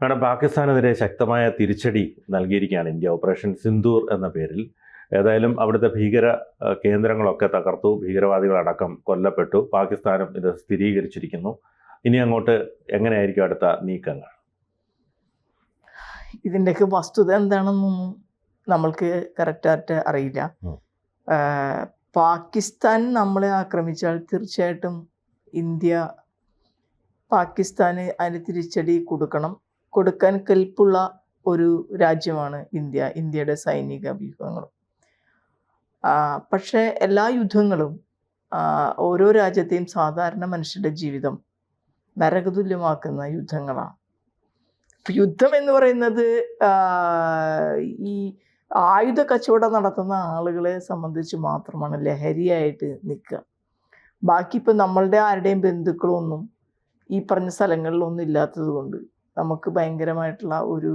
Madam പാകിസ്ഥാനെതിരെ ശക്തമായ തിരിച്ചടി നൽകിയിരിക്കുകയാണ് ഇന്ത്യ. ഓപ്പറേഷൻ സിന്ദൂർ എന്ന പേരിൽ. ഏതായാലും അവിടുത്തെ ഭീകര കേന്ദ്രങ്ങളൊക്കെ തകർത്തു. ഭീകരവാദികളടക്കം കൊല്ലപ്പെട്ടു. പാകിസ്ഥാനും ഇത് സ്ഥിരീകരിച്ചിരിക്കുന്നു. ഇനി അങ്ങോട്ട് എങ്ങനെയായിരിക്കും അടുത്ത നീക്കങ്ങൾ? ഇതിന്റെയൊക്കെ വസ്തുത എന്താണെന്നൊന്നും നമ്മൾക്ക് കറക്റ്റായിട്ട് അറിയില്ല. പാകിസ്ഥാൻ നമ്മളെ ആക്രമിച്ചാൽ തീർച്ചയായിട്ടും ഇന്ത്യ പാകിസ്ഥാന് അതിന് തിരിച്ചടി കൊടുക്കണം. കൊടുക്കാൻ കെൽപ്പുള്ള ഒരു രാജ്യമാണ് ഇന്ത്യ ഇന്ത്യയുടെ സൈനിക വ്യൂഹങ്ങളും പക്ഷെ എല്ലാ യുദ്ധങ്ങളും ഓരോ രാജ്യത്തെയും സാധാരണ മനുഷ്യരുടെ ജീവിതം നരകതുല്യമാക്കുന്ന യുദ്ധങ്ങളാണ്. യുദ്ധം എന്ന് പറയുന്നത് ഈ ആയുധ കച്ചവടം നടത്തുന്ന ആളുകളെ സംബന്ധിച്ച് മാത്രമാണ് ലഹരിയായിട്ട് നിൽക്കുക. ബാക്കി ഇപ്പം നമ്മളുടെ ആരുടെയും ബന്ധുക്കളൊന്നും ഈ പറഞ്ഞ സ്ഥലങ്ങളിലൊന്നും ഇല്ലാത്തത് കൊണ്ട് നമുക്ക് ഭയങ്കരമായിട്ടുള്ള ഒരു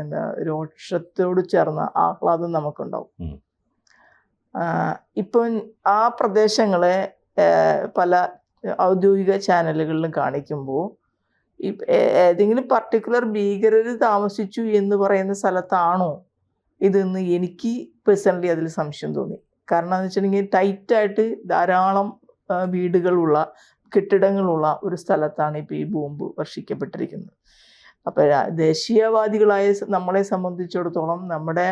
എന്താ രോക്ഷത്തോട് ചേർന്ന ആഹ്ലാദം നമുക്കുണ്ടാവും. ഇപ്പം ആ പ്രദേശങ്ങളെ പല ഔദ്യോഗിക ചാനലുകളിലും കാണിക്കുമ്പോൾ ഏതെങ്കിലും പർട്ടിക്കുലർ ഭീകരർ താമസിച്ചു എന്ന് പറയുന്ന സ്ഥലത്താണോ ഇതെന്ന് എനിക്ക് പേഴ്സണലി അതിൽ സംശയം തോന്നി. കാരണം എന്ന് വെച്ചിട്ടുണ്ടെങ്കിൽ ടൈറ്റായിട്ട് ധാരാളം വീടുകളുള്ള കെട്ടിടങ്ങളുള്ള ഒരു സ്ഥലത്താണ് ഇപ്പോൾ ഈ ബോംബ് വർഷിക്കപ്പെട്ടിരിക്കുന്നത്. അപ്പോൾ ദേശീയവാദികളായ നമ്മളെ സംബന്ധിച്ചിടത്തോളം നമ്മുടെ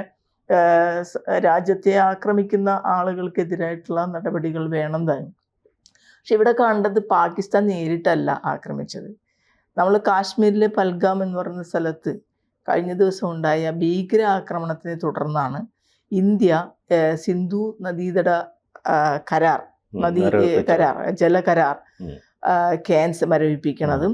രാജ്യത്തെ ആക്രമിക്കുന്ന ആളുകൾക്കെതിരായിട്ടുള്ള നടപടികൾ വേണം തന്നെ. പക്ഷെ ഇവിടെ കണ്ടത് പാകിസ്ഥാൻ നേരിട്ടല്ല ആക്രമിച്ചത്. നമ്മൾ കാശ്മീരിലെ പൽഗാം എന്ന് പറയുന്ന സ്ഥലത്ത് കഴിഞ്ഞ ദിവസം ഉണ്ടായ ഭീകര ആക്രമണത്തിനെ തുടർന്നാണ് ഇന്ത്യ സിന്ധു നദീതട കരാർ നദീ കരാർ ജലകരാർ. ക്യാൻസ് മരവിപ്പിക്കണതും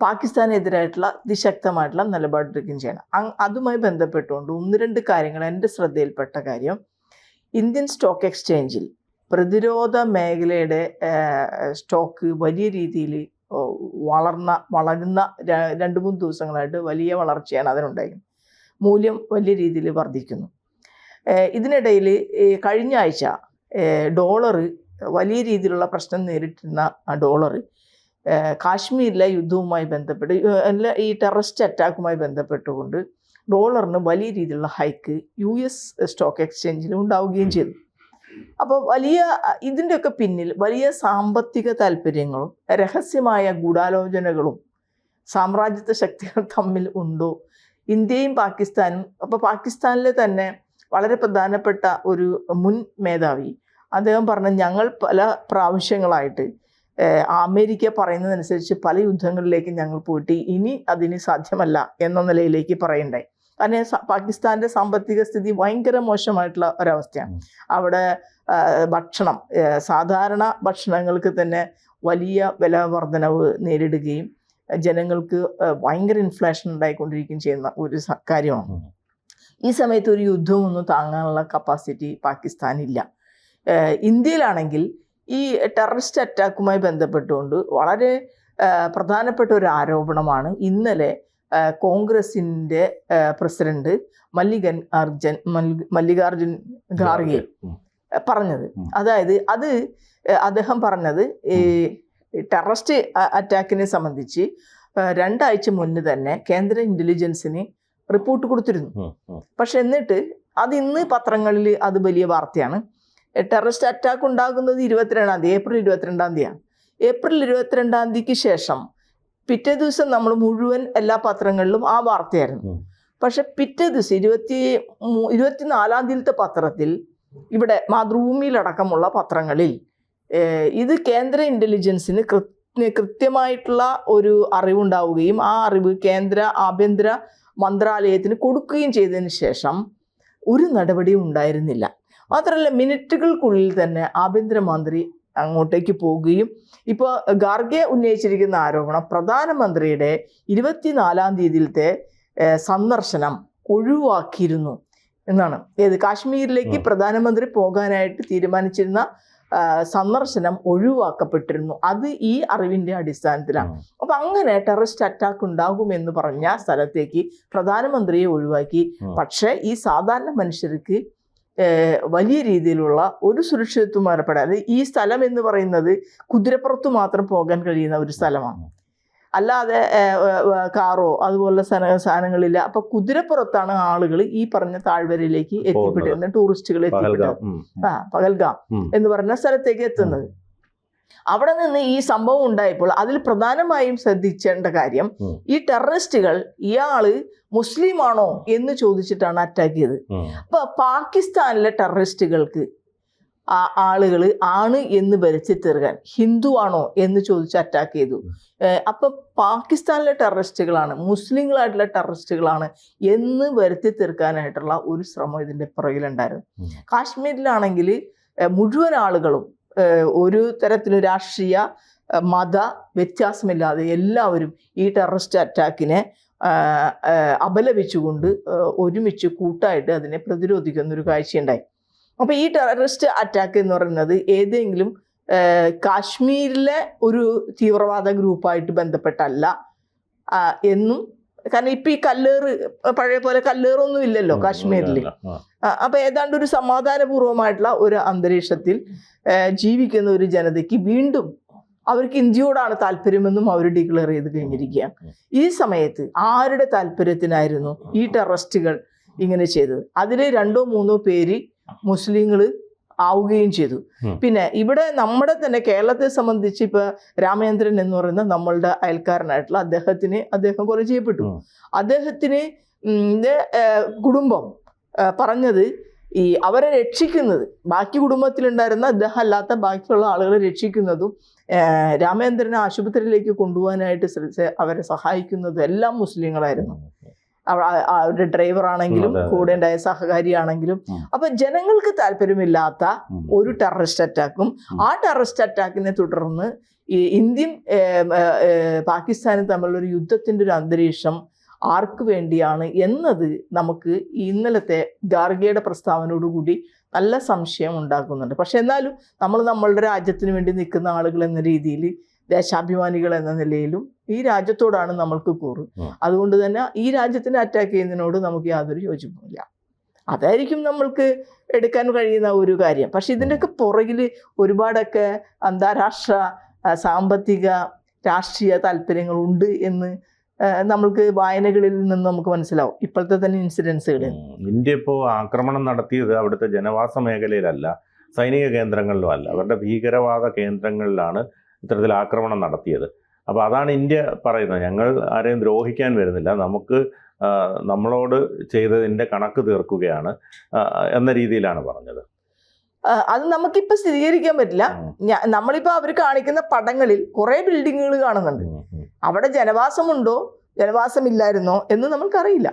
പാകിസ്ഥാനെതിരായിട്ടുള്ള അതിശക്തമായിട്ടുള്ള നിലപാടെടുക്കുകയും ചെയ്യണം. അതുമായി ബന്ധപ്പെട്ടുകൊണ്ട് ഒന്ന് രണ്ട് കാര്യങ്ങൾ എന്റെ ശ്രദ്ധയിൽപ്പെട്ട കാര്യം. ഇന്ത്യൻ സ്റ്റോക്ക് എക്സ്ചേഞ്ചിൽ പ്രതിരോധ മേഖലയുടെ സ്റ്റോക്ക് വലിയ രീതിയിൽ വളർന്ന വളരുന്ന രണ്ട് മൂന്ന് ദിവസങ്ങളായിട്ട് വലിയ വളർച്ചയാണ് അതിനുണ്ടായി. മൂല്യം വലിയ രീതിയിൽ വർദ്ധിക്കുന്നു. ഇതിനിടയിൽ കഴിഞ്ഞ ആഴ്ച ഡോളർ വലിയ രീതിയിലുള്ള പ്രശ്നം നേരിട്ടിരുന്ന ഡോളർ കാശ്മീരിലെ യുദ്ധവുമായി ബന്ധപ്പെട്ട് അല്ല ഈ ടെററിസ്റ്റ് അറ്റാക്കുമായി ബന്ധപ്പെട്ടുകൊണ്ട് ഡോളറിന് വലിയ രീതിയിലുള്ള ഹൈക്ക് യു എസ് സ്റ്റോക്ക് എക്സ്ചേഞ്ചിൽ ഉണ്ടാവുകയും ചെയ്തു. അപ്പോൾ വലിയ ഇതിന്റെയൊക്കെ പിന്നിൽ വലിയ സാമ്പത്തിക താല്പര്യങ്ങളും രഹസ്യമായ ഗൂഢാലോചനകളും സാമ്രാജ്യത്വ ശക്തികൾ തമ്മിൽ ഉണ്ടോ? ഇന്ത്യയും പാകിസ്ഥാനും അപ്പോൾ പാകിസ്ഥാനിലെ തന്നെ വളരെ പ്രധാനപ്പെട്ട ഒരു മുൻ മേധാവി അദ്ദേഹം പറഞ്ഞു ഞങ്ങൾ പല പ്രാവശ്യങ്ങളായിട്ട് അമേരിക്ക പറയുന്നതനുസരിച്ച് പല യുദ്ധങ്ങളിലേക്ക് ഞങ്ങൾ പോയിട്ട് ഇനി അതിന് സാധ്യമല്ല എന്ന നിലയിലേക്ക് പറയണ്ടായി. കാരണം പാകിസ്ഥാന്റെ സാമ്പത്തിക സ്ഥിതി ഭയങ്കര മോശമായിട്ടുള്ള ഒരവസ്ഥയാണ്. അവിടെ ഭക്ഷണം സാധാരണ ഭക്ഷണങ്ങൾക്ക് തന്നെ വലിയ വില വർധനവ് നേരിടുകയും ജനങ്ങൾക്ക് ഭയങ്കര ഇൻഫ്ലേഷൻ ഉണ്ടായിക്കൊണ്ടിരിക്കുകയും ചെയ്യുന്ന ഒരു കാര്യമാണ്. ഈ സമയത്ത് ഒരു യുദ്ധമൊന്നും താങ്ങാനുള്ള കപ്പാസിറ്റി പാകിസ്ഥാനില്ല. ഇന്ത്യയിലാണെങ്കിൽ ഈ ടെററിസ്റ്റ് അറ്റാക്കുമായി ബന്ധപ്പെട്ടുകൊണ്ട് വളരെ പ്രധാനപ്പെട്ട ഒരു ആരോപണമാണ് ഇന്നലെ കോൺഗ്രസിന്റെ പ്രസിഡന്റ് മല്ലികൻ അർജൻ മല്ലി- മല്ലികാർജുൻ ഖാർഗെ പറഞ്ഞത്. അതായത് അത് അദ്ദേഹം പറഞ്ഞത് ഈ ടെററിസ്റ്റ് അറ്റാക്കിനെ സംബന്ധിച്ച് രണ്ടാഴ്ച മുന്നേ തന്നെ കേന്ദ്ര ഇന്റലിജൻസിന് റിപ്പോർട്ട് കൊടുത്തിരുന്നു. പക്ഷെ എന്നിട്ട് അത് ഇന്ന് പത്രങ്ങളിൽ അത് വലിയ വാർത്തയാണ്. ടെററിസ്റ്റ് അറ്റാക്ക് ഉണ്ടാകുന്നത് ഇരുപത്തിരണ്ടാം തീയതി ഏപ്രിൽ ഇരുപത്തിരണ്ടാം തീയതിയാണ്. ഏപ്രിൽ ഇരുപത്തിരണ്ടാം തീയതിക്ക് ശേഷം പിറ്റേ ദിവസം നമ്മൾ മുഴുവൻ എല്ലാ പത്രങ്ങളിലും ആ വാർത്തയായിരുന്നു. പക്ഷെ പിറ്റേ ദിവസം ഇരുപത്തി ഇരുപത്തിനാലാം തീയതിയിലത്തെ പത്രത്തിൽ ഇവിടെ മാതൃഭൂമിയിലടക്കമുള്ള പത്രങ്ങളിൽ ഇത് കേന്ദ്ര ഇന്റലിജൻസിന് കൃത്യ കൃത്യമായിട്ടുള്ള ഒരു അറിവുണ്ടാവുകയും ആ അറിവ് കേന്ദ്ര ആഭ്യന്തര മന്ത്രാലയത്തിന് കൊടുക്കുകയും ചെയ്തതിന് ശേഷം ഒരു നടപടിയും ഉണ്ടായിരുന്നില്ല. മാത്രമല്ല മിനിറ്റുകൾക്കുള്ളിൽ തന്നെ ആഭ്യന്തരമന്ത്രി അങ്ങോട്ടേക്ക് പോവുകയും ഇപ്പോൾ ഗാർഗെ ഉന്നയിച്ചിരിക്കുന്ന ആരോപണം പ്രധാനമന്ത്രിയുടെ ഇരുപത്തിനാലാം തീയതിയിലത്തെ സന്ദർശനം ഒഴിവാക്കിയിരുന്നു എന്നാണ്. ഏത് കാശ്മീരിലേക്ക് പ്രധാനമന്ത്രി പോകാനായിട്ട് തീരുമാനിച്ചിരുന്ന സന്ദർശനം ഒഴിവാക്കപ്പെട്ടിരുന്നു. അത് ഈ അറിവിന്റെ അടിസ്ഥാനത്തിലാണ്. അപ്പൊ അങ്ങനെ ടെററിസ്റ്റ് അറ്റാക്ക് ഉണ്ടാകുമെന്ന് പറഞ്ഞ സ്ഥലത്തേക്ക് പ്രധാനമന്ത്രിയെ ഒഴിവാക്കി. പക്ഷേ ഈ സാധാരണ മനുഷ്യർക്ക് വലിയ രീതിയിലുള്ള ഒരു സുരക്ഷിതത്വം ഏർപ്പെടാതെ ഈ സ്ഥലം എന്ന് പറയുന്നത് കുതിരപ്പുറത്ത് മാത്രം പോകാൻ കഴിയുന്ന ഒരു സ്ഥലമാണ്. അല്ലാതെ കാറോ അതുപോലുള്ള സാധനങ്ങളില്ല. അപ്പൊ കുതിരപ്പുറത്താണ് ആളുകൾ ഈ പറഞ്ഞ താഴ്വരയിലേക്ക് എത്തിപ്പെട്ടിരുന്നത് ടൂറിസ്റ്റുകൾ എത്തിപ്പെട്ടത്. ആ പകൽഗാം എന്ന് പറഞ്ഞ സ്ഥലത്തേക്ക് എത്തുന്നത്. അവിടെ നിന്ന് ഈ സംഭവം ഉണ്ടായപ്പോൾ അതിൽ പ്രധാനമായും ശ്രദ്ധിക്കേണ്ട കാര്യം ഈ ടെററിസ്റ്റുകൾ ഇയാൾ മുസ്ലിമാണോ എന്ന് ചോദിച്ചിട്ടാണ് അറ്റാക്ക് ചെയ്തത്. അപ്പൊ പാകിസ്ഥാനിലെ ടെററിസ്റ്റുകൾക്ക് ആ ആളുകൾ ആണ് എന്ന് വരച്ചു തീർക്കാൻ ഹിന്ദു ആണോ എന്ന് ചോദിച്ച് അറ്റാക്ക് ചെയ്തു. അപ്പൊ പാകിസ്ഥാനിലെ ടെററിസ്റ്റുകളാണ് മുസ്ലിങ്ങളായിട്ടുള്ള ടെററിസ്റ്റുകളാണ് എന്ന് വരുത്തി തീർക്കാനായിട്ടുള്ള ഒരു ശ്രമം ഇതിന്റെ പുറകിലുണ്ടായിരുന്നു. കാശ്മീരിലാണെങ്കിൽ മുഴുവൻ ആളുകളും ഒരു തരത്തിലും രാഷ്ട്രീയ മത വ്യത്യാസമില്ലാതെ എല്ലാവരും ഈ ടെററിസ്റ്റ് അറ്റാക്കിനെ അപലപിച്ചുകൊണ്ട് ഒരുമിച്ച് കൂട്ടായിട്ട് അതിനെ പ്രതിരോധിക്കുന്ന ഒരു കാഴ്ചയുണ്ടായി. അപ്പോൾ ഈ ടെററിസ്റ്റ് അറ്റാക്ക് എന്ന് പറയുന്നത് ഏതെങ്കിലും കാശ്മീരിലെ ഒരു തീവ്രവാദ ഗ്രൂപ്പായിട്ട് ബന്ധപ്പെട്ടല്ല എന്നും കാരണം ഇപ്പൊ ഈ കല്ലേറ് പഴയ പോലെ കല്ലേറൊന്നും ഇല്ലല്ലോ കാശ്മീരിൽ അപ്പൊ ഏതാണ്ട് ഒരു സമാധാനപൂർവമായിട്ടുള്ള ഒരു അന്തരീക്ഷത്തിൽ ജീവിക്കുന്ന ഒരു ജനതയ്ക്ക് വീണ്ടും അവർക്ക് ഇന്ത്യയോടാണ് താല്പര്യമെന്നും അവർ ഡിക്ലെയർ ചെയ്ത് കഴിഞ്ഞിരിക്കുകയാണ്. ഈ സമയത്ത് ആരുടെ താല്പര്യത്തിനായിരുന്നു ഈ ടെററിസ്റ്റുകൾ ഇങ്ങനെ ചെയ്തത്? അതിലെ രണ്ടോ മൂന്നോ പേര് മുസ്ലിങ്ങൾ ആവുകയും ചെയ്തു. പിന്നെ ഇവിടെ നമ്മുടെ തന്നെ കേരളത്തെ സംബന്ധിച്ച് ഇപ്പൊ രാമചന്ദ്രൻ എന്ന് പറയുന്ന നമ്മളുടെ അയൽക്കാരനായിട്ടുള്ള അദ്ദേഹത്തിന് അദ്ദേഹം കൊല ചെയ്യപ്പെട്ടു. അദ്ദേഹത്തിന് കുടുംബം പറഞ്ഞത് ഈ അവരെ രക്ഷിക്കുന്നത് ബാക്കി കുടുംബത്തിലുണ്ടായിരുന്ന അദ്ദേഹം അല്ലാത്ത ബാക്കിയുള്ള ആളുകളെ രക്ഷിക്കുന്നതും രാമേന്ദ്രനെ ആശുപത്രിയിലേക്ക് കൊണ്ടുപോകാനായിട്ട് ശ്രദ്ധ അവരെ സഹായിക്കുന്നതും എല്ലാം മുസ്ലിങ്ങളായിരുന്നു. അവരുടെ ഡ്രൈവർ ആണെങ്കിലും. കൂടെ ഉണ്ടായ സഹകാരിയാണെങ്കിലും. അപ്പൊ ജനങ്ങൾക്ക് താല്പര്യമില്ലാത്ത ഒരു ടെററിസ്റ്റ് അറ്റാക്കും ആ ടെററിസ്റ്റ് അറ്റാക്കിനെ തുടർന്ന് ഈ ഇന്ത്യയും പാകിസ്ഥാനും തമ്മിലുള്ള ഒരു യുദ്ധത്തിന്റെ ഒരു അന്തരീക്ഷം ആർക്ക് വേണ്ടിയാണ് എന്നത് നമുക്ക് ഇന്നലത്തെ ഗാർഗയുടെ പ്രസ്താവനയോടുകൂടി നല്ല സംശയം ഉണ്ടാക്കുന്നുണ്ട് പക്ഷെ എന്നാലും നമ്മൾ നമ്മളുടെ രാജ്യത്തിന് വേണ്ടി നിൽക്കുന്ന ആളുകൾ എന്ന രീതിയിൽ ദേശാഭിമാനികൾ എന്ന നിലയിലും ഈ രാജ്യത്തോടാണ് നമ്മൾക്ക് കൂറ്. അതുകൊണ്ട് തന്നെ ഈ രാജ്യത്തിനെ അറ്റാക്ക് ചെയ്യുന്നതിനോട് നമുക്ക് യാതൊരു യോജിപ്പുമില്ല. അതായിരിക്കും നമ്മൾക്ക് എടുക്കാൻ കഴിയുന്ന ഒരു കാര്യം. പക്ഷെ ഇതിന്റെയൊക്കെ പുറകിൽ ഒരുപാടൊക്കെ അന്താരാഷ്ട്ര സാമ്പത്തിക രാഷ്ട്രീയ താല്പര്യങ്ങളുണ്ട് എന്ന് നമ്മൾക്ക് വായനകളിൽ നിന്ന് നമുക്ക് മനസ്സിലാവും. ഇപ്പോഴത്തെ തന്നെ ഇൻസിഡൻസുകളിൽ ഇന്ത്യ ഇപ്പോൾ ആക്രമണം നടത്തിയത് അവിടുത്തെ ജനവാസ മേഖലയിലല്ല സൈനിക കേന്ദ്രങ്ങളിലും അല്ല. അവരുടെ ഭീകരവാദ കേന്ദ്രങ്ങളിലാണ് ഇത്തരത്തിൽ ആക്രമണം നടത്തിയത്. അപ്പോൾ അതാണ് ഇന്ത്യ പറയുന്നത്. ഞങ്ങൾ ആരെയും ദ്രോഹിക്കാൻ വരുന്നില്ല. നമുക്ക് നമ്മളോട് ചെയ്തതിന്റെ കണക്ക് തീർക്കുകയാണ് എന്ന രീതിയിലാണ് പറഞ്ഞത്. അത് നമുക്കിപ്പോൾ സ്ഥിരീകരിക്കാൻ പറ്റില്ല. നമ്മളിപ്പോൾ അവർ കാണിക്കുന്ന പടങ്ങളിൽ കുറേ ബിൽഡിങ്ങുകൾ കാണുന്നുണ്ട്. അവിടെ ജനവാസമുണ്ടോ? ജനവാസമില്ലായിരുന്നോ? എന്ന് നമ്മൾക്കറിയില്ല.